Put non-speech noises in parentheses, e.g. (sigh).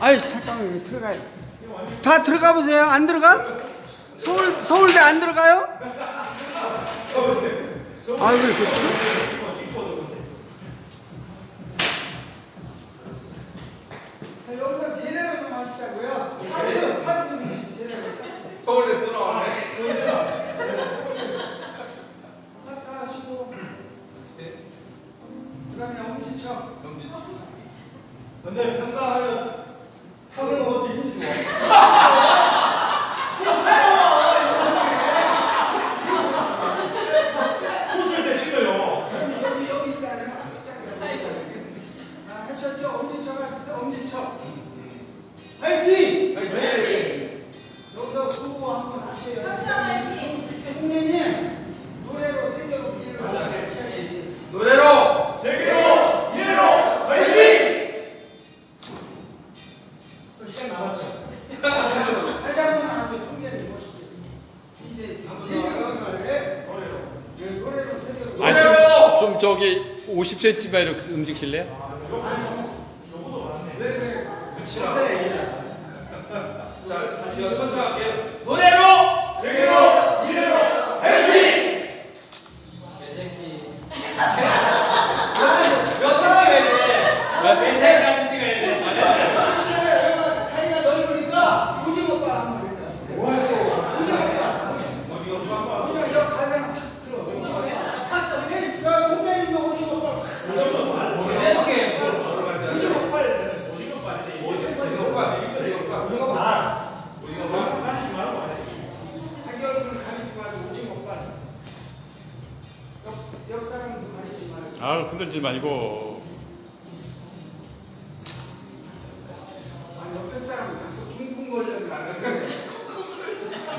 아이 잠깐만 들어가요. 다 들어가 보세요. 안 들어가? 서울 서울대 안 들어가요? 아 왜 이렇게 자, 여기서 제대로 좀 하시자고요. 파트 파트 좀. 제대로. 서울대 또 나왔네. 파트 하시고 그다음에 엄지척. 근데 평가하면 턱을 먹어도 힘이 좋아. 웃을 때 찔러요. 여기 여기 있잖아요. 아, 하셨죠? 엄지척 하셨어? 엄지척. 화이팅! 화이팅! 여기서 수고 한번 하세요. 형님 노래로 세계로 일을 하셔야지. 노래로 세계로 이래로 화이팅! 또 시간 남았죠? (laughs) 다시 한번 하세요. 풍계를. 이제 말해. 노래로. 노래로 세계로. 노래로! 좀, 좀 저기 50cm만 이렇게 움직일래요? 붙 이라. 자, 이거 천천히 할게요. 노래로 세계로 이래로 화이팅! 몇등 찍어야 돼? 자리가 넓으니까 오징어밥 한번 해요. 오징어밥. 오징어 여기 가장 들어. 오징어. 세- 저 선배님도 오징어밥. 이렇게 걸어갈 때. 오징어밥. 오징어밥. 오징어밥. 오징어밥. 가격을 가리지 말고 오징어밥. 옆, 옆 사람도 가리지 말고. 아 흔들지 말고